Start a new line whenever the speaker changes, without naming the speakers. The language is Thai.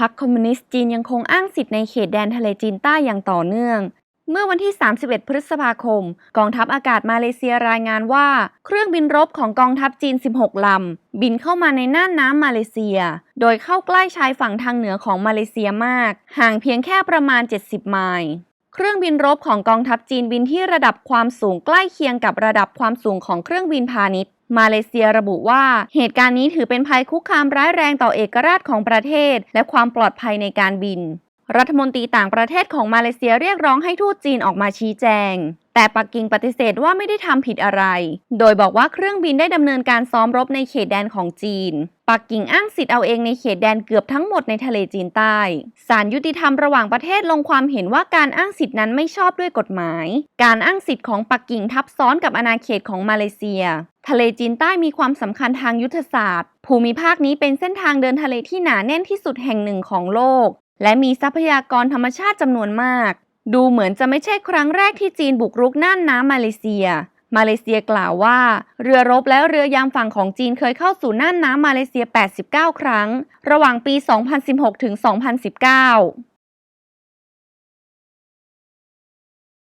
พรรคคอมมิวนิสต์จีนยังคงอ้างสิทธิ์ในเขตแดนทะเลจีนใต้อย่างต่อเนื่อง เมื่อวันที่ 31 พฤษภาคม กองทัพอากาศมาเลเซียรายงานว่า เครื่องบินรบของกองทัพจีน 16 ลำ บินเข้ามาในน่านน้ำมาเลเซีย โดยเข้าใกล้ชายฝั่งทางเหนือของมาเลเซียมาก ห่างเพียงแค่ประมาณ 70 ไมล์เครื่องบินรบของกองทัพจีนบินที่ระดับความสูงใกล้เคียงกับระดับความสูงของเครื่องบินพาณิชย์ มาเลเซียระบุว่า เหตุการณ์นี้ถือเป็นภัยคุกคามร้ายแรงต่อเอกราชของประเทศ และความปลอดภัยในการบิน รัฐมนตรีต่างประเทศของมาเลเซียเรียกร้องให้ทูตจีนออกมาชี้แจง แต่ปักกิ่งปฏิเสธว่าไม่ได้ทำผิดอะไร โดยบอกว่าเครื่องบินได้ดำเนินการซ้อมรบในเขตแดนของจีนปักกิ่งอ้างสิทธิ์เอาเองในเขตแดนเกือบทั้งหมดในทะเลจีนใต้ ศาลยุติธรรมระหว่างประเทศลงความเห็นว่าการอ้างสิทธินั้นไม่ชอบด้วยกฎหมาย การอ้างสิทธิ์ของปักกิ่งทับซ้อนกับอาณาเขตของมาเลเซีย ทะเลจีนใต้มีความสำคัญทางยุทธศาสตร์ ภูมิภาคนี้เป็นเส้นทางเดินทะเลที่หนาแน่นที่สุดแห่งหนึ่งของโลก และมีทรัพยากรธรรมชาติจำนวนมาก ดูเหมือนจะไม่ใช่ครั้งแรกที่จีนบุกรุกน่านน้ำมาเลเซีย มาเลเซียกล่าวว่า เรือรบและเรือยามฝั่งของจีนเคยเข้าสู่น่านน้ำมาเลเซีย 89 ครั้ง ระหว่างปี 2016 ถึง 2019